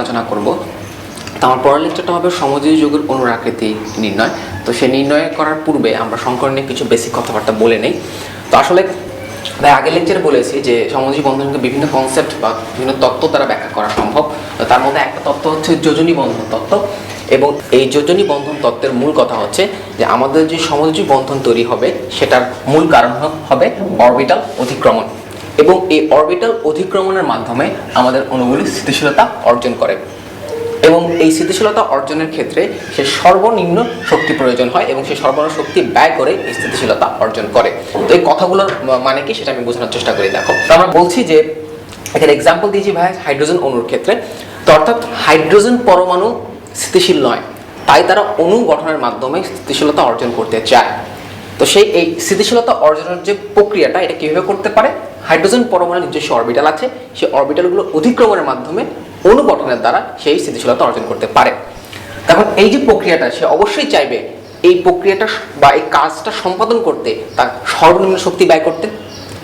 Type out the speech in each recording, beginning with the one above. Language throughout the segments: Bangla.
আলোচনা করব। তো আমার পরের লেকচারটা হবে সমজীবী যুগের অনুরাকৃতি নির্ণয়। তো সে নির্ণয় করার পূর্বে আমরা সংকরণ নিয়ে কিছু বেসিক কথাবার্তা বলে নেই। তো আসলে ভাই, আগের লেকচারে বলেছি যে সমজীবী বন্ধনকে বিভিন্ন কনসেপ্ট বা বিভিন্ন তত্ত্ব দ্বারা ব্যাখ্যা করা সম্ভব। তার মধ্যে একটা তত্ত্ব হচ্ছে যোজনী বন্ধন তত্ত্ব। এবং এই যোজনী বন্ধন তত্ত্বের মূল কথা হচ্ছে যে আমাদের যে সমযোজী বন্ধন তৈরি হবে, সেটার মূল কারণ হবে অরবিটাল অতিক্রমণ এবং এই অরবিটাল অধিক্রমণের মাধ্যমে আমাদের অণুগুলি স্থিতিশীলতা অর্জন করে। এবং এই স্থিতিশীলতা অর্জনের ক্ষেত্রে সে সর্বনিম্ন শক্তি প্রয়োজন হয় এবং সে সর্বনিম্ন শক্তি ব্যয় করে এই স্থিতিশীলতা অর্জন করে। তো এই কথাগুলোর মানে কি সেটা আমি বোঝানোর চেষ্টা করি, দেখো। তো আমরা বলছি যে, এখানে এক্সাম্পল দিয়েছি ভাই হাইড্রোজেন অণুর ক্ষেত্রে। তো অর্থাৎ হাইড্রোজেন পরমাণু স্থিতিশীল নয়, তাই তারা অণু গঠনের মাধ্যমে স্থিতিশীলতা অর্জন করতে চায়। তো সেই এই স্থিতিশীলতা অর্জনের যে প্রক্রিয়াটা, এটা কীভাবে করতে পারে? হাইড্রোজেন পরমাণুর নিজস্ব অরবিটাল আছে সেই অরবিটালগুলো অতিক্রমণের মাধ্যমে অণু গঠনের দ্বারা সেই স্থিতিশীলতা অর্জন করতে পারে। তখন এই যে প্রক্রিয়াটা, সে অবশ্যই চাইবে এই প্রক্রিয়াটা বা এই কাজটা সম্পাদন করতে তার সর্বনিম্ন শক্তি ব্যয় করতে।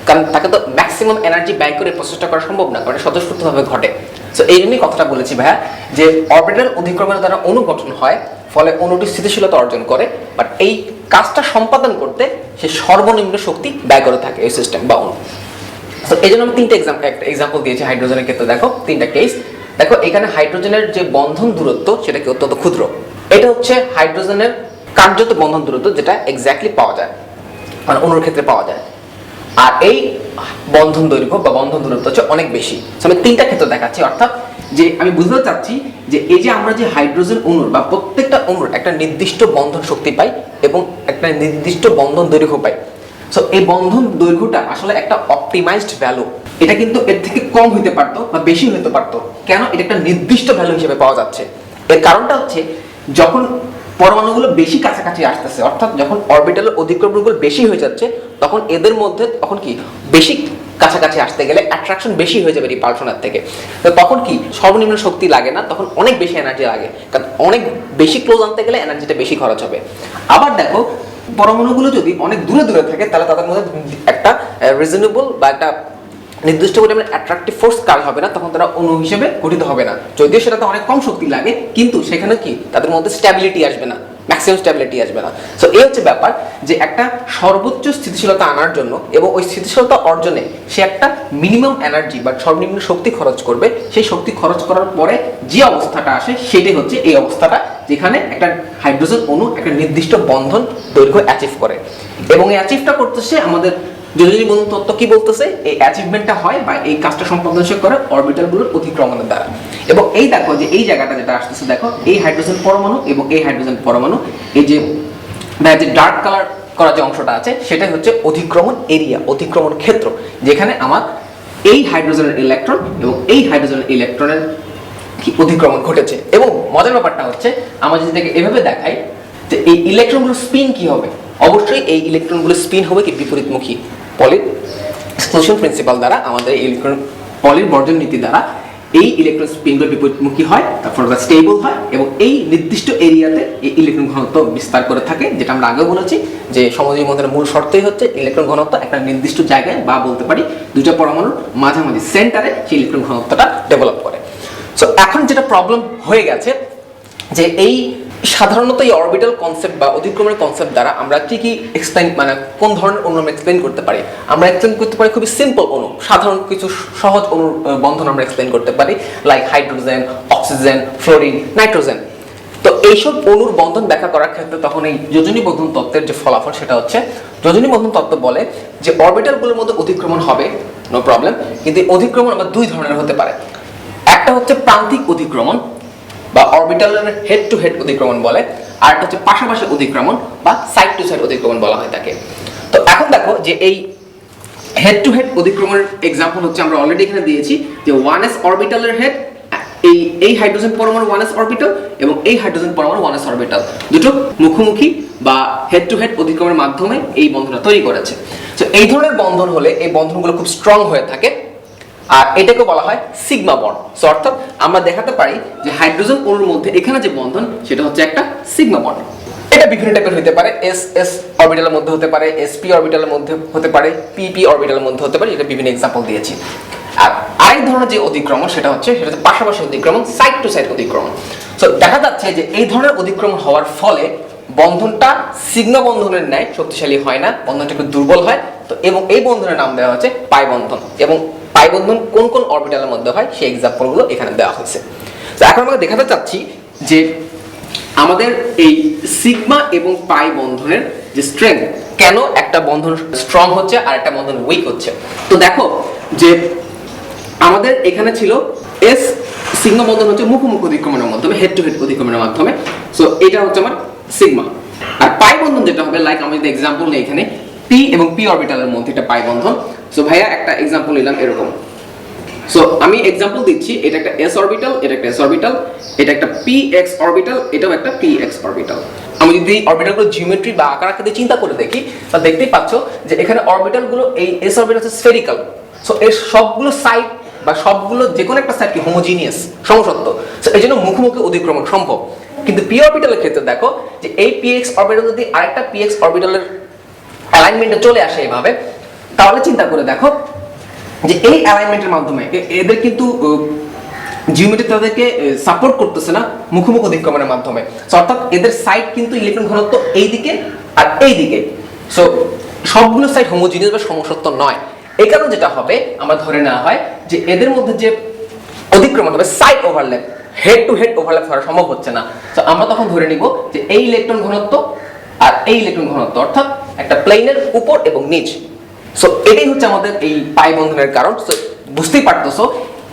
কারণ তাকে তো ম্যাক্সিমাম এনার্জি ব্যয় করে প্রসেসটা করা সম্ভব না, কারণ স্বতঃস্ফূর্তভাবে ঘটে। তো এই জন্যই কথাটা বলেছি ভাইয়া, যে অরবিটাল অধিক্রমণের দ্বারা অনুগঠন হয়, ফলে অনুটি স্থিতিশীলতা অর্জন করে বাট এই কাজটা সম্পাদন করতে সে সর্বনিম্ন শক্তি ব্যয় করে থাকে এই সিস্টেম বা অণু। তো এই জন্য আমি তিনটা একটা এক্সাম্পল দিয়েছি হাইড্রোজেনের ক্ষেত্রে। দেখো, তিনটা কেস দেখো, এখানে হাইড্রোজেনের যে বন্ধন দূরত্ব সেটা কি অত্যন্ত ক্ষুদ্র। এটা হচ্ছে হাইড্রোজেনের কার্যত বন্ধন দূরত্ব, যেটা এক্স্যাক্টলি পাওয়া যায়। মানে অণুর ক্ষেত্রে পাওয়া যায়। আর এই বন্ধন দৈর্ঘ্য বা বন্ধন দূরত্ব হচ্ছে অনেক বেশি। আমি তিনটা ক্ষেত্র দেখাচ্ছি। অর্থাৎ, যে আমি বুঝতে চাচ্ছি যে এই যে আমরা যে হাইড্রোজেন অণুর বা প্রত্যেকটা অণুর একটা নির্দিষ্ট বন্ধন শক্তি পাই এবং একটা নির্দিষ্ট বন্ধন দৈর্ঘ্য পাই সো এই বন্ধন দৈর্ঘ্যটা আসলে একটা অপটিমাইজড ভ্যালু এটা কিন্তু এর থেকে কম হইতে পারতো বা বেশি হতে পারতো। কেন? এটা একটা নির্দিষ্ট ভ্যালু হিসেবে পাওয়া যাচ্ছে। এর কারণটা হচ্ছে, যখন পরমাণুগুলো বেশি কাছাকাছি আসতেছে, অর্থাৎ যখন অরবিটালের অধিক্রমণগুলো বেশি হয়ে যাচ্ছে, তখন এদের মধ্যে তখন কি? বেশি কাছাকাছি আসতে গেলে অ্যাট্রাকশন বেশি হয়ে যাবে রিপালশনের থেকে। তো তখন কি? সর্বনিম্ন শক্তি লাগে না, তখন অনেক বেশি এনার্জি লাগে। কারণ অনেক বেশি ক্লোজ আনতে গেলে এনার্জিটা বেশি খরচ হবে। আবার দেখো পরমাণুগুলো যদি অনেক দূরে দূরে থাকে, তাহলে তাদের মধ্যে একটা রিজনেবল বা একটা নির্দিষ্ট পরিমাণে অ্যাট্রাকটিভ ফোর্স কাজ হবে না, তখন তারা অণু হিসেবে গঠিত হবে না। যদিও সেটাতে অনেক কম শক্তি লাগে, কিন্তু সেখানে কি? তাদের মধ্যে স্ট্যাবিলিটি আসবে না। ম্যাক্সিমাম স্ট্যাবিলিটি আসবে না। সো এই হচ্ছে ব্যাপার যে একটা সর্বোচ্চ স্থিতিশীলতা আনার জন্য এবং ওই স্থিতিশীলতা অর্জনে সে একটা মিনিমাম এনার্জি বা সর্বনিম্ন শক্তি খরচ করবে। সেই শক্তি খরচ করার পরে যে অবস্থাটা আসে, সেটাই হচ্ছে এই অবস্থাটা যেখানে একটা হাইড্রোজেন অণু একটা নির্দিষ্ট বন্ধন দৈর্ঘ্য অ্যাচিভ করে। এবং এই অ্যাচিভটা করতেছে আমাদের যোজনী বন্ধন তত্ত্ব কি বলতেছে? এই অ্যাচিভমেন্টটা হয় বা এই কাজটা সম্পাদন করে অরবিটালগুলোর অতিক্রমণের দ্বারা। এবং এই দেখো যে এই জায়গাটা যেটা আসতেছে, দেখো, এই হাইড্রোজেন পরমাণু এবং এই হাইড্রোজেন পরমাণু, এই যে যে ডার্ক কালার করা যে অংশটা আছে, সেটাই হচ্ছে অধিক্রমণ এরিয়া অতিক্রমণ ক্ষেত্র, যেখানে আমার এই হাইড্রোজেনের ইলেকট্রন এবং এই হাইড্রোজেনের ইলেকট্রনের কি অতিক্রমণ ঘটেছে। এবং মজার ব্যাপারটা হচ্ছে, আমরা যদি এটাকে এভাবে দেখাই, যে এই ইলেকট্রনগুলোর স্পিন কি হবে? অবশ্যই এই ইলেকট্রনগুলো স্পিন হবে কি বিপরীতমুখী। পলি এক্সক্লুশন প্রিন্সিপাল দ্বারা আমাদের ইলেকট্রন পলির বর্জন নীতি দ্বারা এই ইলেকট্রন স্পিনগুলো বিপরীতমুখী হয়, তারপর ওরা স্টেবল হয় এবং এই নির্দিষ্ট এরিয়াতে এই ইলেকট্রন ঘনত্ব বিস্তার করে থাকে, যেটা আমরা আগেও বলেছি যে সমাজীব মধ্যে মূল শর্তই হচ্ছে ইলেকট্রন ঘনত্ব একটা নির্দিষ্ট জায়গায় বা বলতে পারি দুটো পরমাণুর মাঝামাঝি সেন্টারে সেই ইলেকট্রন ঘনত্বটা ডেভেলপ করে। সো এখন যেটা প্রবলেম হয়ে গেছে যে এই সাধারণত এই অরবিটাল কনসেপ্ট বা অধিক্রমণের কনসেপ্ট দ্বারা আমরা কি কি এক্সপ্লেন মানে কোন ধরনের অণু আমরা এক্সপ্লেন করতে পারি? আমরা এক্সপ্লেন করতে পারি খুবই সিম্পল অণু। সাধারণ কিছু সহজ আহ, বন্ধন আমরা এক্সপ্লেন করতে পারি like hydrogen oxygen fluorine nitrogen তো এইসব অণুর বন্ধন ব্যাখ্যা করার ক্ষেত্রে তখন এই যোজনী বন্ধন তত্ত্বের যে ফলাফল সেটা হচ্ছে যোজনী বন্ধন তত্ত্ব বলে যে অরবিটালগুলোর মধ্যে অতিক্রমণ হবে নো প্রবলেম কিন্তু অধিক্রমণ আবার দুই ধরনের হতে পারে। একটা হচ্ছে প্রান্তিক অধিক্রমণ বা অরবিটালের হেড টু হেড অধিক্রমণ বলে, আর একটা হচ্ছে পাশাপাশি অধিক্রমণ বা সাইড টু সাইড অধিক্রমণ বলা হয় তাকে। তো এখন দেখো যে এই হেড টু হেড অধিক্রমণের এক্সাম্পল হচ্ছে আমরা অলরেডি এখানে দিয়েছি যে ওয়ান এস অরবিটালের হেড এই এই হাইড্রোজেন পরমাণু ওয়ান এস অরবিটাল এবং এই হাইড্রোজেন পরমাণু ওয়ান এস অরবিটাল দুটো মুখোমুখি বা হেড টু হেড অধিক্রমণের মাধ্যমে এই বন্ধনটা তৈরি করেছে। তো এই ধরনের বন্ধন হলে এই বন্ধনগুলো খুব স্ট্রং হয়ে থাকে। আর এটাকে বলা হয় সিগমা বন্ড সো অর্থাৎ আমরা দেখাতে পারি যে হাইড্রোজেন অণুর মধ্যে এখানে যে বন্ধন, সেটা হচ্ছে একটা সিগমা বন্ড এটা বিভিন্ন টাইপের হতে পারে এস এস অরবিটালের মধ্যে হতে পারে এসপি অরবিটালের মধ্যে হতে পারে পিপি অরবিটালের মধ্যে হতে পারে, এটা বিভিন্ন এক্সাম্পল দিয়েছি। আর আর আরেক ধরনের যে অধিক্রমণ, সেটা হচ্ছে সেটা হচ্ছে পাশাপাশি অধিক্রমণ সাইড টু সাইড অধিক্রমণ। তো দেখা যাচ্ছে যে এই ধরনের অধিক্রমণ হওয়ার ফলে বন্ধনটা সিগ্ন বন্ধনের ন্যায় শক্তিশালী হয় না, বন্ধনটা একটু দুর্বল হয়। তো এবং এই বন্ধনের নাম দেওয়া হচ্ছে পাই বন্ধন। এবং পাই বন্ধন কোন কোন অরবিটালের মধ্যে হয়, সেই এক্সাম্পলগুলো এখানে দেওয়া হয়েছে। তো এখন আমরা দেখাতে চাচ্ছি যে আমাদের এই সিগমা এবং পাই বন্ধনের যে স্ট্রেংথ কেন একটা বন্ধন স্ট্রং হচ্ছে আর একটা বন্ধন উইক হচ্ছে? তো দেখো যে আমাদের এখানে ছিল এস সিগমা বন্ধন হচ্ছে মুখোমুখি অধিক্রমণের মাধ্যমে হেড টু হেড অধিক্রমণের মাধ্যমে। সো এটা হচ্ছে আমার সিগমা আর পাই বন্ধন যেটা হবে লাইক আমি যদি এক্সাম্পল নেই এখানে পি এবং পি অরবিটালের মধ্যে এটা পাই বন্ধন। সো ভাইয়া, একটা এক্সাম্পল নিলাম এরকম। সো আমি এক্সাম্পল দিচ্ছি, এটা একটা এস অরবিটাল এটা একটা এস অরবিটাল এটা একটা পি এক্স অরবিটাল এটাও একটা পি এক্স অরবিটাল আমি যদি অরবিটালগুলো জিওমেট্রি বা আকার আকৃতি চিন্তা করে দেখি, তা দেখতেই পাচ্ছ যে এখানে অরবিটালগুলো এই এস অরবিটাল হচ্ছে স্ফেরিক্যাল সো এর সবগুলো সাইড বা সবগুলো যে কোনো একটা সাইড কি হোমোজিনিয়াস সমসত্ব। সো এই জন্য মুখোমুখি অধিক্রমণ সম্ভব। কিন্তু পি অরবিটালের ক্ষেত্রে দেখো যে এই পি এক্স অরবিটাল যদি আরেকটা পি এক্স অরবিটালের অ্যালাইনমেন্টে চলে আসে এইভাবে তাহলে চিন্তা করে দেখো যে এই অ্যালাইনমেন্টের মাধ্যমে এদের কিন্তু জিওমেট্রি তাদেরকে সাপোর্ট করতেছে না মুখোমুখি অধিক্রমণের মাধ্যমে। অর্থাৎ এদের সাইড কিন্তু ইলেকট্রন ঘনত্ব এই দিকে আর এই দিকে। সো সবগুলো সাইড হোমোজিনিয়াস বা সমসত্ব নয়। এই কারণে যেটা হবে, আমরা ধরে নেওয়া হয় যে এদের মধ্যে যে অধিক্রমণ হবে side overlap head to head overlap করা সম্ভব হচ্ছে না। তো আমরা তখন ধরে নিব যে এই ইলেকট্রন ঘনত্ব আর এই ইলেকট্রন ঘনত্ব অর্থাৎ একটা প্লেনের উপর এবং নিচ। সো এটাই হচ্ছে আমাদের এই পাই বন্ধনের কারণ। So, বুঝতেই পারতেছো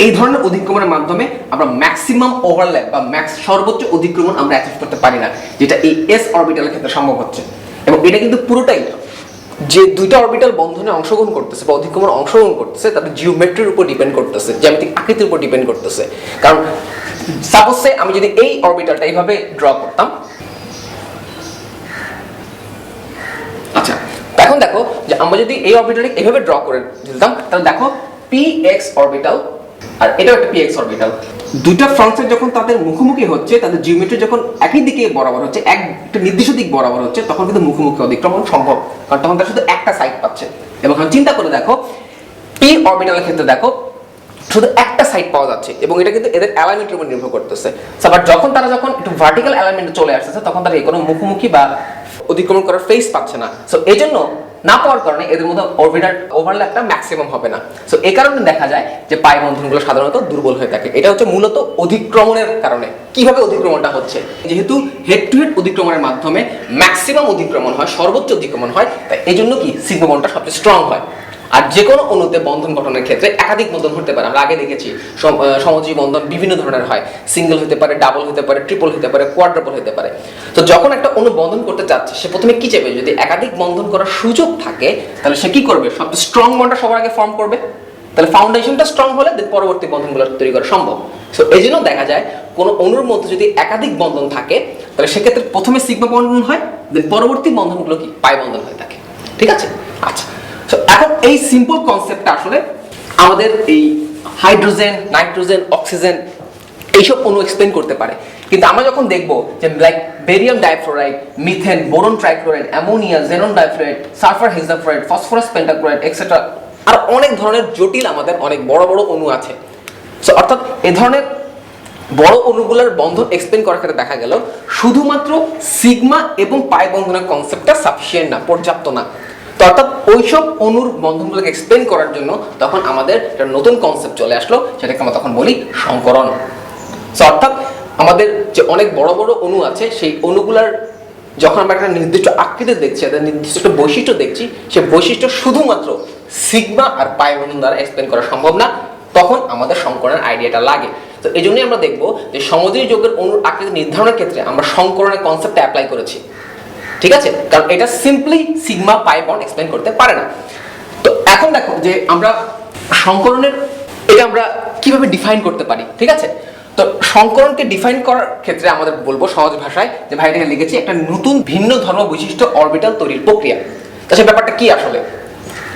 এই ধরনের অধিক্রমণের মাধ্যমে আমরা ম্যাক্সিমাম ওভারল্যাপ বা ম্যাক্স সর্বোচ্চ অধিক্রমণ আমরা অ্যাচিভ করতে পারি না যেটা এই এস অরবিটালের ক্ষেত্রে সম্ভব হচ্ছে। এবং এটা কিন্তু পুরোটাই যে দুইটা অরবিটাল বন্ধনে অংশগ্রহণ করতেছে বা অধিক্রমণ অংশগ্রহণ করতেছে তাদের জিওমেট্রির উপর ডিপেন্ড করতেছে জ্যামিতিক আকৃতির উপর ডিপেন্ড করতেছে। কারণ সাপোজ আমি যদি এই অরবিটালটা এইভাবে ড্র করতাম। আচ্ছা এখন দেখো যে আমরা যদি এই অরবিটালকে এভাবে ড্র করে দিতাম, তাহলে দেখো পি এক্স অরবিটাল আর এটাও একটা পি এক্স অরবিটাল দুইটা ফ্রন্টসের যখন তাদের মুখোমুখি হচ্ছে, তাদের জিওমেট্রি যখন একই দিকে বরাবর হচ্ছে, এক একটা নির্দিষ্ট দিক বরাবর হচ্ছে, তখন কিন্তু মুখোমুখি অতিক্রমণ সম্ভব। কারণ তখন তারা শুধু একটা সাইড পাচ্ছে। এবং চিন্তা করে দেখো পি অরবিটালের ক্ষেত্রে দেখো শুধু একটা সাইড পাওয়া যাচ্ছে এবং এটা কিন্তু এদের অ্যালাইনমেন্টের উপর নির্ভর করতেছে। বাট যখন তারা যখন একটু ভার্টিক্যাল অ্যালাইনমেন্টে চলে আসতেছে, তখন তারা কোনো মুখোমুখি বা অতিক্রমণ করার ফেস পাচ্ছে না। সো এই জন্য না পাওয়ার কারণে এদের মধ্যে অরবিটাল ওভারল্যাপটা ম্যাক্সিমাম হবে না। সো এই কারণে দেখা যায় যে পাই বন্ধনগুলো সাধারণত দুর্বল হয়ে থাকে। এটা হচ্ছে মূলত অধিক্রমণের কারণে। কীভাবে অধিক্রমণটা হচ্ছে? যেহেতু হেড টু হেড অধিক্রমণের মাধ্যমে ম্যাক্সিমাম অধিক্রমণ হয়, সর্বোচ্চ অধিক্রমণ হয়, তাই এই জন্য কি সিগমা বন্ডটা সবচেয়ে স্ট্রং হয়। আর যে কোনো অণুতে বন্ধন গঠনের ক্ষেত্রে একাধিক বন্ধন হতে পারে। আমরা আগে দেখেছি সমজীবী বন্ধন বিভিন্ন ধরনের হয়। সিঙ্গেল হতে পারে, ডাবল হতে পারে, ট্রিপল হতে পারে, কোয়াড্রাপল হতে পারে। তো যখন একটা অণু বন্ধন করতে চাচ্ছে, সে প্রথমে কি চাইবে? যদি একাধিক বন্ধন করার সুযোগ থাকে, তাহলে সে কি করবে? সবচেয়ে স্ট্রং বন্ডটা সবার আগে ফর্ম করবে। তাহলে ফাউন্ডেশনটা স্ট্রং হলে পরবর্তী বন্ধনগুলো তৈরি করা সম্ভব। সো এই জন্য দেখা যায়, কোনো অণুর মধ্যে যদি একাধিক বন্ধন থাকে, তাহলে সেক্ষেত্রে প্রথমে সিগমা বন্ধন হয় দেন পরবর্তী বন্ধনগুলো কি? পাই বন্ধন হয়ে থাকে। ঠিক আছে? আচ্ছা। এখন এই সিম্পল কনসেপ্টটা আসলে আমাদের এই হাইড্রোজেন নাইট্রোজেন অক্সিজেন এইসব অণু এক্সপ্লেন করতে পারে। কিন্তু আমরা যখন দেখব যে like barium difluoride methane boron trichloride ammonia xenon difluoride sulphur hexafluoride phosphorus pentachloride etcetera আর অনেক ধরনের জটিল আমাদের অনেক বড় বড় অণু আছে। সো অর্থাৎ এ ধরনের বড় অণুগুলোর বন্ধন এক্সপ্লেন করার ক্ষেত্রে দেখা গেল, শুধুমাত্র সিগমা এবং পাই বন্ধনের কনসেপ্টটা সাফিসিয়েন্ট না, পর্যাপ্ত না। অর্থাৎ ওইসব অণুর বন্ধনগুলোকে এক্সপ্লেন করার জন্য তখন আমাদের একটা নতুন কনসেপ্ট চলে আসলো, সেটাকে আমরা তখন বলি সংকরণ। অর্থাৎ আমাদের যে অনেক বড় বড় অণু আছে, সেই অণুগুলার যখন আমরা একটা নির্দিষ্ট আকৃতি দেখছি, একটা নির্দিষ্ট একটা বৈশিষ্ট্য দেখছি, সে বৈশিষ্ট্য শুধুমাত্র সিগমা আর পাই বন্ধন দ্বারা এক্সপ্লেন করা সম্ভব না, তখন আমাদের সংকরণের আইডিয়াটা লাগে। তো এই জন্যই আমরা দেখব যে সমুদ্রী যোগের অণুর আকৃতি নির্ধারণের ক্ষেত্রে আমরা সংকরণের কনসেপ্টটা অ্যাপ্লাই করেছি। ঠিক আছে? কারণ এটা simply sigma pi bond explain করতে পারে না। তো এখন দেখো যে আমরা সংকরণের, এটা আমরা কীভাবে ডিফাইন করতে পারি, ঠিক আছে? তো সংকরণকে ডিফাইন করার ক্ষেত্রে আমাদের বলব সহজ ভাষায় যে ভাই এটাকে লিখেছি একটা নতুন ভিন্ন ধর্ম বৈশিষ্ট্য অরবিটাল তৈরির প্রক্রিয়া। তো ব্যাপারটা কি আসলে?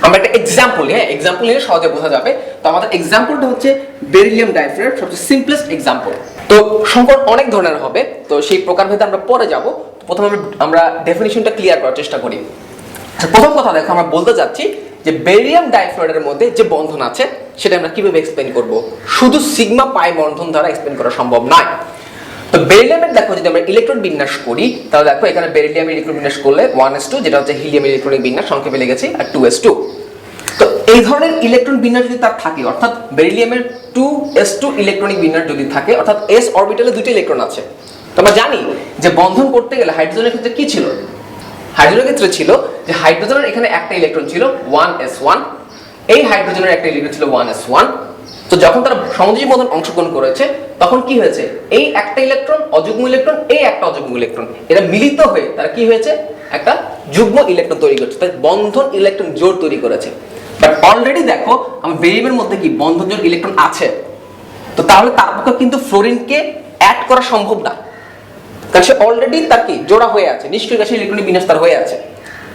আমরা একটা এক্সাম্পল হ্যাঁ? এক্সাম্পল নিয়ে সহজে বোঝা যাবে। তো আমাদের এক্সাম্পলটা হচ্ছে বেরিলিয়াম ডাইফ্লোরাইড সবচেয়ে সিম্পলেস্ট এক্সাম্পল তো সংকর অনেক ধরনের হবে, তো সেই প্রকারভেদে আমরা পরে যাব। প্রথমে আমরা- ডেফিনিশনটা ক্লিয়ার করার চেষ্টা করি। আচ্ছা, প্রথম কথা দেখো আমরা বলতে যাচ্ছি যে বেরিয়াম ডাইফ্লোরাইডের মধ্যে যে বন্ধন আছে সেটা আমরা কীভাবে এক্সপ্লেন করব? শুধু সিগমা পাই বন্ধন দ্বারা এক্সপ্লেন করা সম্ভব নয়। তো বেরিলিয়ামের দেখো যদি আমরা ইলেকট্রন বিন্যাস করি তাহলে দেখো এখানে বেরিলিয়ামের ইলেকট্রন বিন্যাস করলে ওয়ান এস টু যেটা হচ্ছে হিলিয়াম ইলেকট্রনিক বিন্যাস সংক্ষেপে লেগেছি আর টু এস টু তো এই ধরনের ইলেকট্রন বিন্যাস যদি তার থাকে অর্থাৎ বেরিলিয়ামের টু এস টু ইলেকট্রনিক বিন্যাস যদি থাকে অর্থাৎ এস অরবিটালে দুটো ইলেকট্রন আছে। আমরা জানি যে বন্ধন করতে গেলে হাইড্রোজেনের ক্ষেত্রে কি ছিল? হাইড্রোজেনের ক্ষেত্রে ছিল যে হাইড্রোজেনের এখানে একটা ইলেকট্রন ছিল ওয়ান এস ওয়ান। এই হাইড্রোজেনের একটা ইলেকট্রন ছিল ওয়ান এস ওয়ান। তো যখন তারা সমযোজী বন্ধন অংশগ্রহণ করেছে, তখন কি হয়েছে? এই একটা ইলেকট্রন, অযুগ্ম ইলেকট্রন, এই একটা অযুগ্ম ইলেকট্রন, এরা মিলিত হয়ে তারা কি হয়েছে? একটা যুগ্ম ইলেকট্রন তৈরি করছে, তাই বন্ধন ইলেকট্রন জোর তৈরি করেছে। বাট অলরেডি দেখো, আমার ভেরিয়েবলের মধ্যে কি বন্ধন জোড় ইলেকট্রন আছে? তো তাহলে তার পক্ষে কিন্তু ফ্লোরিনকে অ্যাড করা সম্ভব না। কারণ সে অলরেডি তার কি জোড়া হয়ে আছে। নিষ্ক্রিয় গ্যাসের ইলেকট্রনিক বিন্যাস তার হয়ে আছে।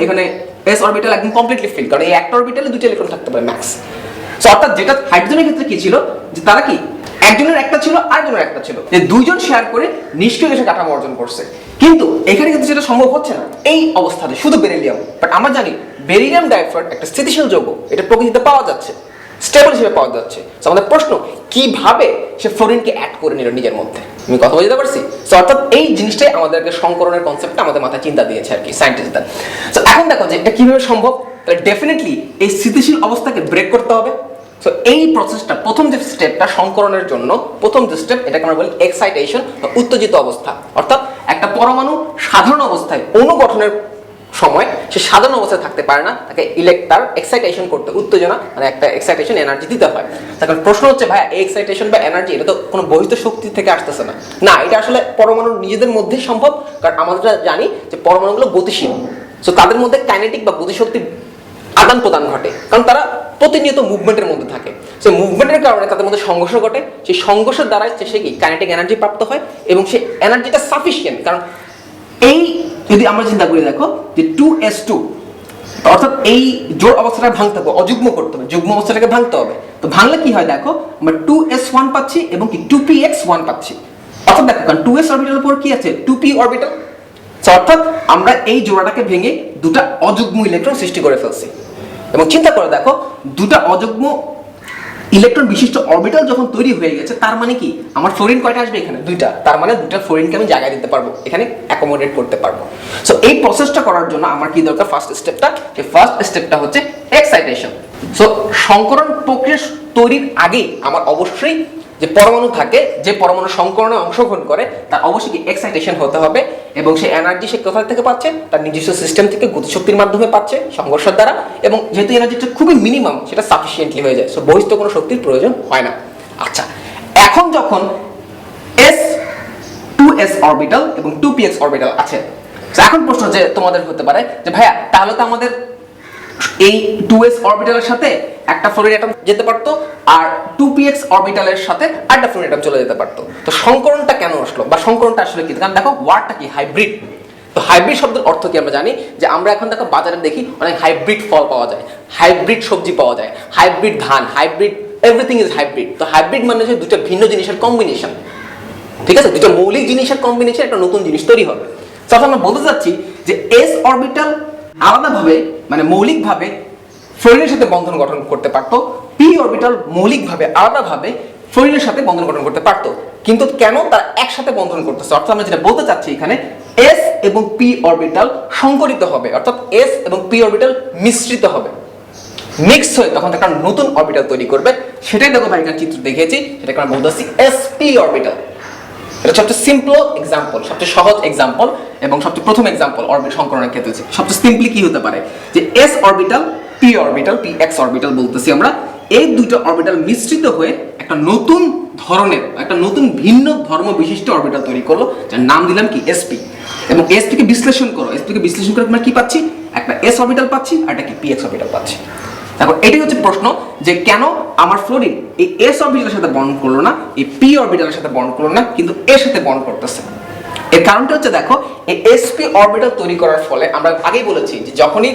এখানে এস অরবিটাল একদম কমপ্লিটলি ফিল কারণ এই একটা অরবিটালে দুটো ইলেকট্রন থাকতে পারে ম্যাক্স সো অর্থাৎ যেটা হাইড্রোজেনের ক্ষেত্রে কি ছিল? যে তারা কি? একজনের একটা ছিল, আরেকজনের একটা ছিল। যে দুইজন শেয়ার করে নিষ্ক্রিয় গ্যাসের কাঠামো অর্জন করছে। কিন্তু এখানে কিন্তু সেটা সম্ভব হচ্ছে না। এই অবস্থাতে শুধু বেরিলিয়াম বাট আমরা জানি বেরিলিয়াম ডাইফ্রয়েড একটা স্থিতিশীল যৌগ। এটা প্রকৃতিতে পাওয়া যাচ্ছে। স্টেবল হিসেবে পাওয়া যাচ্ছে। So, আমাদের প্রশ্ন কীভাবে সে ফ্লোরিনকে অ্যাড করে নিল নিজের মধ্যে? আমি কথা বুঝতে পারছি? So, অর্থাৎ এই জিনিসটাই আমাদেরকে সংকরণের কনসেপ্টটা আমাদের মাথায় চিন্তা দিয়েছে আর কি সায়েন্টিস্টরা তো এখন দেখো যে এটা কীভাবে সম্ভব? তাহলে ডেফিনেটলি এই স্থিতিশীল অবস্থাকে ব্রেক করতে হবে। সো এই প্রসেসটা প্রথম যে স্টেপটা সংকরণের জন্য প্রথম যে স্টেপ এটাকে আমরা বলি এক্সাইটেশন বা উত্তেজিত অবস্থা। অর্থাৎ একটা পরমাণু সাধারণ অবস্থায় অনুগঠনের সময়, সে সাধারণ অবস্থায় থাকতে পারে না, তাকে ইলেক্টার এক্সাইটেশন করতে, উত্তেজনা মানে একটা এক্সাইটেশন এনার্জি দিতে হয়। তখন প্রশ্ন হচ্ছে ভাই এই এক্সাইটেশন বা এনার্জি এটা তো কোনো বহিত শক্তি থেকে আসতেছে না। না, এটা আসলে পরমাণু নিজেদের মধ্যে সম্ভব, কারণ আমরা জানি যে পরমাণুগুলো গতিশীল। সো তাদের মধ্যে কাইনেটিক বা গতিশক্তি আদান প্রদান ঘটে, কারণ তারা প্রতিনিয়ত মুভমেন্টের মধ্যে থাকে। সেই মুভমেন্টের কারণে তাদের মধ্যে সংঘর্ষ ঘটে। সেই সংঘর্ষের দ্বারা সে কি কাইনেটিক এনার্জি প্রাপ্ত হয় এবং সেই এনার্জিটা সাফিসিয়েন্ট কারণ এই যদি আমরা চিন্তা করি, দেখো, যে টু এস টু অর্থাৎ এই জোর অবস্থাটা ভাঙতে হবে, অযুগ্ম করতে হবে, যুগ্ম অবস্থাটাকে ভাঙতে হবে। তো ভাঙলে কি হয়, দেখো, আমরা টু এস ওয়ান পাচ্ছি এবং কি টু পি এক্স ওয়ান পাচ্ছি। অর্থাৎ দেখো, কারণ টু এস অরবিটাল পর কি আছে? টু পি অরবিটাল অর্থাৎ আমরা এই জোড়াটাকে ভেঙে দুটা অযুগ্ম ইলেকট্রন সৃষ্টি করে ফেলছি। এবং চিন্তা করে, দেখো, দুটা অযুগ্ম ইলেকট্রন বিশিষ্ট অরবিটাল যখন তৈরি হয়ে গেছে, তার মানে কি? আমার ফ্লোরিন কয়টা আসবে এখানে? দুইটা। তার মানে দুইটা ফ্লোরিনকে আমি জায়গায় দিতে পারব, এখানে অ্যাকোমোডেট করতে পারব। সো এই প্রসেসটা করার জন্য আমার কি দরকার? ফার্স্ট স্টেপটা এই ফার্স্ট স্টেপটা হচ্ছে এক্সাইটেশন সো সংকরণ প্রক্রিয়া তৈরির আগে আমার অবশ্যই যে পরমাণু থাকে, যে পরমাণু সংকরণে অংশগ্রহণ করে, তার অবশ্যই এক্সাইটেশন হতে হবে এবং সেই এনার্জি সে কোথা থেকে পাচ্ছে? তার নিজস্ব সিস্টেম থেকে গতিশক্তির মাধ্যমে পাচ্ছে সংঘর্ষের দ্বারা এবং যেহেতু এনার্জিটা খুবই মিনিমাম সেটা সাফিসিয়েন্টলি হয়ে যায়। সো বহিষ্ঠ কোনো শক্তির প্রয়োজন হয় না। আচ্ছা এখন যখন এস টু এস অরবিটাল এবং টু পি এস অরবিটাল আছে এখন প্রশ্ন যে তোমাদের হতে পারে যে ভাইয়া, তাহলে তো আমাদের এই টু এস অরবিটালের সাথে একটা ফ্লোরিন অ্যাটম যেতে পারতো আর টু পি এক্স অরবিটালের সাথে আরেকটা ফ্লোরিন অ্যাটম চলে যেতে পারতো। তো সংকরণটা কেন আসলো বা সংকরণটা আসলে কি? কারণ দেখো ওয়ার্ডটা কি? হাইব্রিড তো হাইব্রিড শব্দের অর্থ কি আমরা জানি? যে আমরা এখন দেখো বাজারে দেখি অনেক হাইব্রিড ফল পাওয়া যায় হাইব্রিড সবজি পাওয়া যায় হাইব্রিড ধান হাইব্রিড এভরিথিং ইজ হাইব্রিড তো হাইব্রিড মানে হচ্ছে দুটো ভিন্ন জিনিসের কম্বিনেশন ঠিক আছে? দুটো মৌলিক জিনিসের কম্বিনেশন একটা নতুন জিনিস তৈরি হবে। তখন আমরা বলতে চাচ্ছি যে এস অরবিটাল আলাদাভাবে মানে মৌলিকভাবে ফ্লোরিনের সাথে বন্ধন গঠন করতে পারতো পি অরবিটাল মৌলিকভাবে আলাদাভাবে ফ্লোরিনের সাথে বন্ধন গঠন করতে পারতো। কিন্তু কেন তারা একসাথে বন্ধন করতেছে? অর্থাৎ আমরা যেটা বলতে চাচ্ছি এখানে এস এবং পি অরবিটাল সংকরিত হবে। অর্থাৎ এস এবং পি অরবিটাল মিশ্রিত হবে। মিক্স হয়ে তখন একটা নতুন অরবিটাল তৈরি করবে। সেটাই দেখো ভাই, এখানে চিত্র দেখিয়েছি। সেটাকে আমরা বলতেছি এস পি অরবিটাল এটা সবচেয়ে সিম্পল এক্সাম্পল সবচেয়ে সহজ এক্সাম্পল এবং সবচেয়ে প্রথম এক্সাম্পল অরবিট সংকরণের ক্ষেত্রে। সবচেয়ে সিম্পলি কি হতে পারে? যে s orbital p orbital p x orbital বলতেছি আমরা, এই দুটো অরবিটাল মিশ্রিত হয়ে একটা নতুন ধরনের, একটা নতুন ভিন্ন ধর্ম বিশিষ্ট অরবিটাল তৈরি করল, যার নাম দিলাম কি? এসপি এবং এসপি কে বিশ্লেষণ করো। এসপি কে বিশ্লেষণ করে আমরা কি পাচ্ছি? একটা এস অরবিটাল পাচ্ছি আর একটা কি? পি এক্স অরবিটাল পাচ্ছি। তারপর এটাই হচ্ছে প্রশ্ন যে কেন আমার ফ্লোরিন এই এস অরবিটালের সাথে বন্ড করল না, এই পি অরবিটালের সাথে বন্ড করল না, কিন্তু এর সাথে বন্ড করতেছে। এর কারণটা হচ্ছে দেখো, এই এসপি অরবিটাল তৈরি করার ফলে আমরা আগেই বলেছি যে যখনই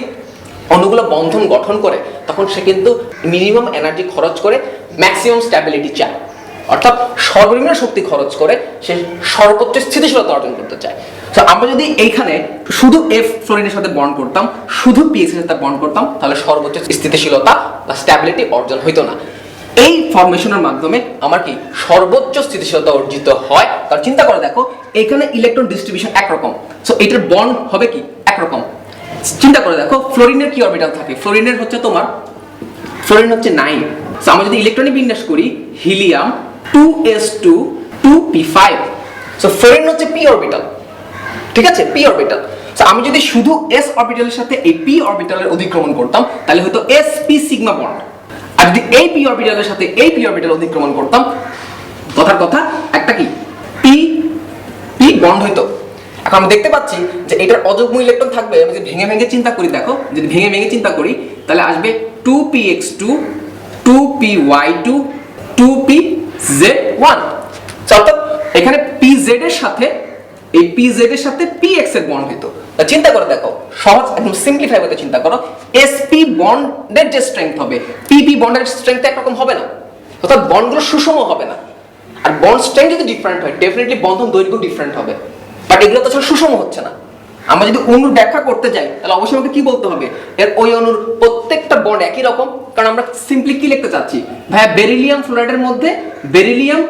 অণুগুলো বন্ধন গঠন করে, তখন সে কিন্তু মিনিমাম এনার্জি খরচ করে ম্যাক্সিমাম স্ট্যাবিলিটি চায়। অর্থাৎ সর্বনিম্ন শক্তি খরচ করে, সে সর্বোচ্চ স্থিতিশীলতা অর্জন করতে চায়। তো আমরা যদি এইখানে শুধু এফ ফ্লোরিনের সাথে বন্ড করতাম, শুধু পিএক্স এর সাথে বন্ড করতাম, তাহলে সর্বোচ্চ স্থিতিশীলতা বা স্ট্যাবিলিটি অর্জন হইতো না। এই ফরমেশনের মাধ্যমে আমার কি সর্বোচ্চ স্থিতিশীলতা অর্জিত হয়? তার চিন্তা করে দেখো, এখানে ইলেকট্রন ডিস্ট্রিবিউশন একরকম। সো এটার বন্ড হবে কি? একরকম। চিন্তা করে দেখো, ফ্লোরিনের কি অরবিটাল থাকে? ফ্লোরিনের হচ্ছে তোমার, ফ্লোরিন হচ্ছে নাইন সো আমরা যদি ইলেকট্রনিক বিন্যাস করি helium two S two two P five so fluorine হচ্ছে পি অরবিটাল ঠিক আছে? পি অরবিটাল আমি যদি শুধু এস অরবিটালের সাথে এই পি অরবিটালের অধিক্রমণ করতাম, তাহলে হয়তো এস পি সিগমা বন্ড আর যদি এই পি অরবিটালের সাথে এই পি অরবিটাল অধিক্রমণ করতাম, কথার কথা একটা কি? পি পি বন্ড হইতো। এখন আমরা দেখতে পাচ্ছি যে এটার অযুগ্ম ইলেকট্রন থাকবে। আমি যদি ভেঙে ভেঙে চিন্তা করি, দেখো, যদি ভেঙে ভেঙে চিন্তা করি, তাহলে আসবে two p x two two p y two two p z one অর্থাৎ এখানে পি জেড এর সাথে এই পি জেড এর সাথে পি এক্সের বন্ড হইতো। চিন্তা করে দেখো, সহজ একদম সিম্পলিফাই করতে চিন্তা করো এস পি বন্ডের যে স্ট্রেংথ হবে পি পি বন্ডের স্ট্রেংথ একরকম হবে না। অর্থাৎ বন্ডগুলো সুষম হবে না। আর বন্ড স্ট্রেংথ যদি ডিফারেন্ট হয় ডেফিনেটলি বন্ধন দৈর্ঘ্য ডিফারেন্ট হবে। বাট এগুলো তো সুষম হচ্ছে না। আমরা যদি অণুর ব্যাখ্যা করতে যাই, তাহলে অবশ্যই আমাকে কি বলতে হবে? এর ওই অনুর প্রত্যেকটা বন্ড একই রকম, কারণ আমরা সিম্পলি কি লিখতে চাচ্ছি? ভাইয়া বেরিলিয়াম ফ্লোরাইডের মধ্যে বেরিলিয়াম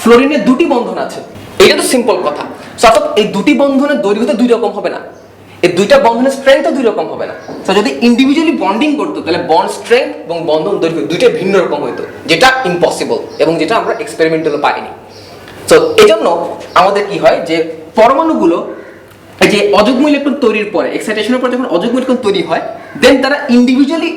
ফ্লোরিনের দুটি বন্ধন আছে। এটা তো সিম্পল কথা। অর্থাৎ এই দুটি বন্ধনের দৈর্ঘ্য দুই রকম হবে না। এই দুইটা বন্ধনের স্ট্রেংথ দুই রকম হবে না। তো যদি ইন্ডিভিজুয়ালি বন্ডিং করতো, তাহলে বন্ড স্ট্রেংথ এবং বন্ধন দৈর্ঘ্য দুইটা ভিন্ন রকম হতো যেটা ইম্পসিবল এবং যেটা আমরা এক্সপেরিমেন্টালে পাইনি। তো এই জন্য আমাদের কি হয় যে পরমাণুগুলো যে অযুগ্ম ইলেকট্রন তৈরির পরে এক্সাইটেশনের পর যখন অযুগ্ম ইলেকট্রন তৈরি হয় দেন তারা ইন্ডিভিজুয়ালি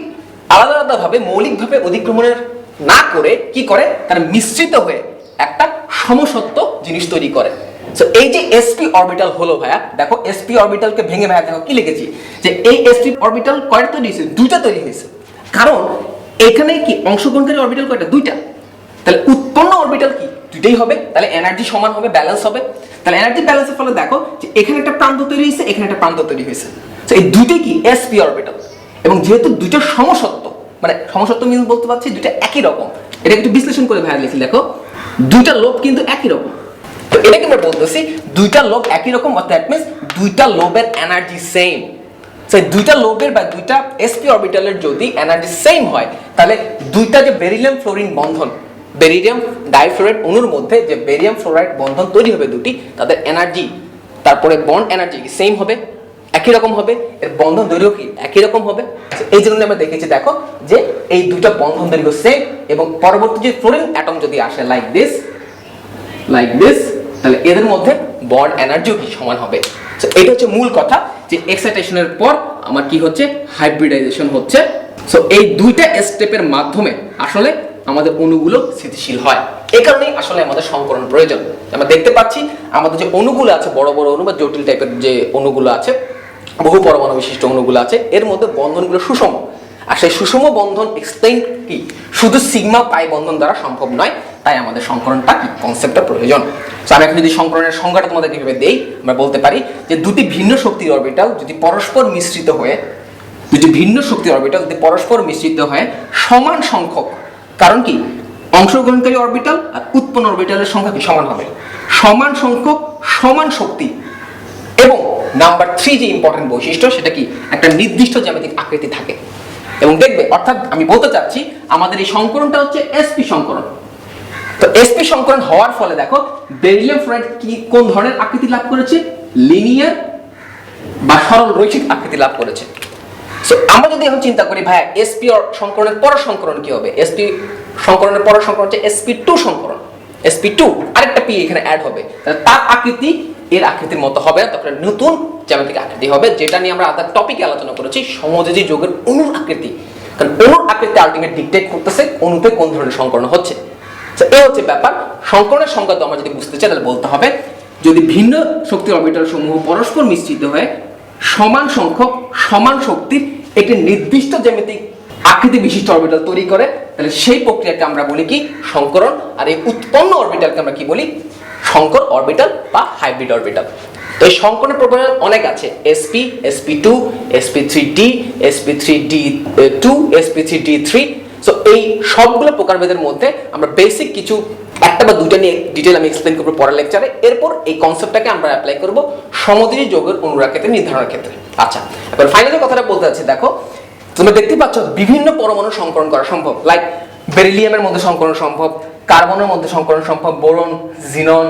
আলাদা আলাদাভাবে, মৌলিকভাবে অধিক্রমণের না করে কি করে? তারা মিশ্রিত হয়ে একটা সমসত্ব জিনিস তৈরি করে। সো এই যে এসপি অরবিটাল হলো ভাইয়া, দেখো এসপি অরবিটালকে ভেঙে ভাইয়া দেখো কি লিখেছি? যে এই এসপি অরবিটাল কয়টা তৈরি হয়েছে? দুইটা তৈরি হয়েছে। কারণ এখানে কি অংশগ্রহণকারী অরবিটাল কয়টা? দুইটা। তাহলে উৎপন্ন অরবিটাল কি? দুইটাই হবে। তাহলে এনার্জি সমান হবে ব্যালেন্স হবে। তাহলে এনার্জি ব্যালেন্সের ফলে দেখো যে এখানে একটা প্রান্ত তৈরি হয়েছে, এখানে একটা প্রান্ত তৈরি হয়েছে। তো এই দুইটাই কি? এসপি অরবিটাল এবং যেহেতু দুইটা সমসত্ব মানে সমসত্ব মিন বলতে পারছি দুইটা একই রকম। এটা একটু বিশ্লেষণ করে ভাইয়া লিখি দেখো। দুইটা লোভ কিন্তু একই রকম। তো এটাকে আমরা বলতেছি দুইটা লোভ একই রকম দ্যাট মিনস দুইটা লোভের এনার্জি সেম সেই দুইটা লোবের বা দুইটা এসপি অরবিটালের যদি এনার্জি সেম হয়, তাহলে দুইটা যে বেরিলিয়াম ফ্লোরিন বন্ধন বেরিলিয়াম ডাইফ্লোরাইড অণুর মধ্যে যে বেরিয়াম ফ্লোরাইড বন্ধন তৈরি হবে দুটি, তাদের এনার্জি তারপরে বন্ড এনার্জি সেম হবে, একই রকম হবে, এর বন্ধন দৈর্ঘ্য কি? একই রকম হবে। এই জন্য আমরা দেখেছি, দেখো, যে এই দুইটা বন্ধন দৈর্ঘ্য সেম এবং পরবর্তী যে ফ্লোরিন অ্যাটম যদি আসে লাইক দিস লাইক দিস তাহলে এদের মধ্যে বন্ড এনার্জিও কি সমান হবে? তো এটা হচ্ছে মূল কথা যে এক্সাইটেশনের পর আমার কি হচ্ছে? হাইব্রিডাইজেশন হচ্ছে। সো এই দুইটা স্টেপের মাধ্যমে আসলে আমাদের অণুগুলো স্থিতিশীল হয়। কারণেই আসলে আমাদের সংকরণ প্রয়োজন। আমরা দেখতে পাচ্ছি আমাদের যে অণুগুলো আছে, বড় বড় অণু বা জটিল টাইপের যে অণুগুলো আছে, বহু পরমাণু বিশিষ্ট অণুগুলো আছে, এর মধ্যে বন্ধনগুলো সুষম। আর সেই সুষম বন্ধন এক্সপ্লেইন কি? শুধু সিগমা পাই বন্ধন দ্বারা সম্ভব নয়, তাই আমাদের সংকরণটা কনসেপ্টটা প্রয়োজন। তো আমি এখন যদি সংকরণের সংজ্ঞাটা তোমাদের কীভাবে দেই, আমরা বলতে পারি যে দুটি ভিন্ন শক্তির অরবিটাল যদি পরস্পর মিশ্রিত হয়ে, দুটি ভিন্ন শক্তির অরবিটাল যদি পরস্পর মিশ্রিত হয়ে সমান সংখ্যক, কারণ কি? অংশগ্রহণকারী অরবিটাল আর উৎপন্ন অরবিটালের সংখ্যা কি? সমান হবে। সমান সংখ্যক, সমান শক্তি। এবং নাম্বার থ্রি যে ইম্পর্টেন্ট বৈশিষ্ট্য, সেটা কি? একটা নির্দিষ্ট জ্যামিতিক আকৃতি থাকে। এবং দেখবে, অর্থাৎ আমি বলতে চাচ্ছি, আমাদের এই সংকরণটা হচ্ছে এসপি সংকরণ তো এসপি সংকরণ হওয়ার ফলে দেখো, বেরিলিয়াম ফ্লোরাইড কি, কোন ধরনের আকৃতি লাভ করেছে? লিনিয়ার বা সরল রৈখিক আকৃতি লাভ করেছে। সো আমরা যদি এখন চিন্তা করি, ভাইয়া এসপি সংকরণের পর সংকরণ কি হবে? এসপি সংকরণের পর সংকরণ হচ্ছে এসপি টু সংকরণ এসপি টু আরেকটা পি এখানে অ্যাড হবে। তাহলে তার আকৃতি, এর আকৃতির মতো হবে না তারপরে নতুন জ্যামিতিক আকৃতি হবে, যেটা নিয়ে আমরা আদার টপিকে আলোচনা করেছি, সমযোজী যোগের অনুর আকৃতি। কারণ অণুর আকৃতি আলটিমেট ডিকটেট করতেছে, অনুতে কোন ধরনের সংকরণ হচ্ছে। তো হচ্ছে ব্যাপার। সংকরণের সংখ্যা তো আমরা যদি বুঝতে চাই, তাহলে বলতে হবে, যদি ভিন্ন শক্তির অরবিটাল সমূহ পরস্পর মিশ্রিত হয়ে সমান সংখ্যক, সমান শক্তির একটি নির্দিষ্ট জ্যামিতিক আকৃতি বিশিষ্ট অরবিটাল তৈরি করে, তাহলে সেই প্রক্রিয়াকে আমরা বলি কি? সংকরণ। আর এই উৎপন্ন অরবিটালকে আমরা কি বলি? সংকর অরবিটাল বা হাইব্রিড অরবিটাল তো এই সংকরণের প্রকার অনেক আছে। Sp sp two sp three d sp three d two sp three d three so এই সবগুলো প্রকারভেদের মধ্যে আমরা বেসিক কিছু একটা বা দুইটা নিয়ে ডিটেল আমি এক্সপ্লেন করব পরের লেকচারে এরপর এই কনসেপ্টটাকে আমরা অ্যাপ্লাই করব সমদ্রী যোগের অনুরাগেতে নির্ধারণের ক্ষেত্রে। আচ্ছা এবার ফাইনালি কথাটা বলতে যাচ্ছি, দেখো, তোমরা দেখতে পাচ্ছ বিভিন্ন পরমাণু সংকরণ করা সম্ভব। লাইক বেরিলিয়ামের মধ্যে সংকরণ সম্ভব কার্বনের মধ্যে সংকরণ সম্ভব boron xenon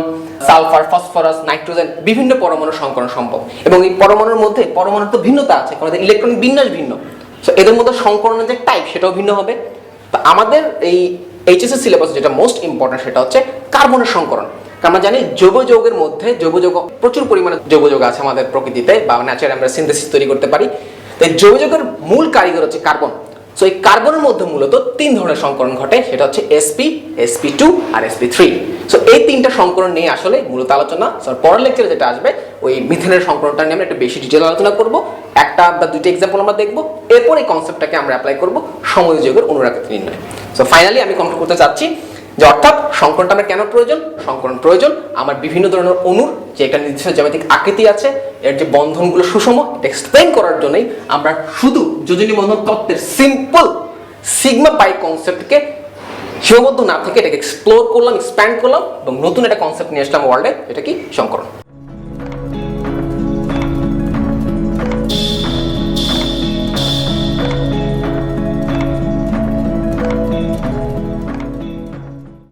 sulphur phosphorus nitrogen বিভিন্ন পরমাণু সংকরণ সম্ভব। এবং এই পরমাণুর মধ্যে, পরমাণুর তো ভিন্নতা আছে, কারণ ইলেকট্রন বিন্যাস ভিন্ন। এদের মধ্যে সংকরণের যে টাইপ সেটাও ভিন্ন হবে। তো আমাদের এই এইচএসএস সিলেবাস যেটা মোস্ট ইম্পর্টেন্ট সেটা হচ্ছে কার্বনের সংকরণ। কারণ আমরা জানি জৈব যৌগের মধ্যে জৈব যৌগ, প্রচুর পরিমাণে জৈব যৌগ আছে আমাদের প্রকৃতিতে বা ন্যাচারে আমরা সিনথেসিস তৈরি করতে পারি। তাই জৈব যৌগের মূল কারিগর হচ্ছে কার্বন সো এই কার্বনের মধ্যে মূলত তিন ধরনের সংকরণ ঘটে, সেটা হচ্ছে এসপি এসপি টু আর এসপি থ্রি সো এই তিনটা সংকরণ নিয়ে আসলে মূলত আলোচনা। সো পরের লেকচারে যেটা আসবে, ওই মিথেনের সংকরণটা নিয়ে আমরা একটু বেশি ডিটেল আলোচনা করব। একটা বা দুইটা এক্সাম্পল আমরা দেখব। এরপর এই কনসেপ্টটাকে আমরা অ্যাপ্লাই করব সময় যোগের অনুরাগতি নির্ণয় সো ফাইনালি আমি কনক্লুড করতে চাচ্ছি যে অর্থাৎ সংকরণটা আমার কেন প্রয়োজন? সংকরণ প্রয়োজন। আমার বিভিন্ন ধরনের অণুর যে একটা নির্দিষ্ট জ্যামিতিক আকৃতি আছে, এর যে বন্ধনগুলো সুষম, এটা এক্সপ্লেন করার জন্যই আমরা শুধু যোজনী বন্ধন তত্ত্বের সিম্পল সিগমা পাই কনসেপ্টকে সীমাবদ্ধ না থেকে এটাকে এক্সপ্লোর করলাম এক্সপ্যান্ড করলাম এবং নতুন একটা কনসেপ্ট নিয়ে আসলাম ওয়ার্ল্ডে এটা কি সংকরণ।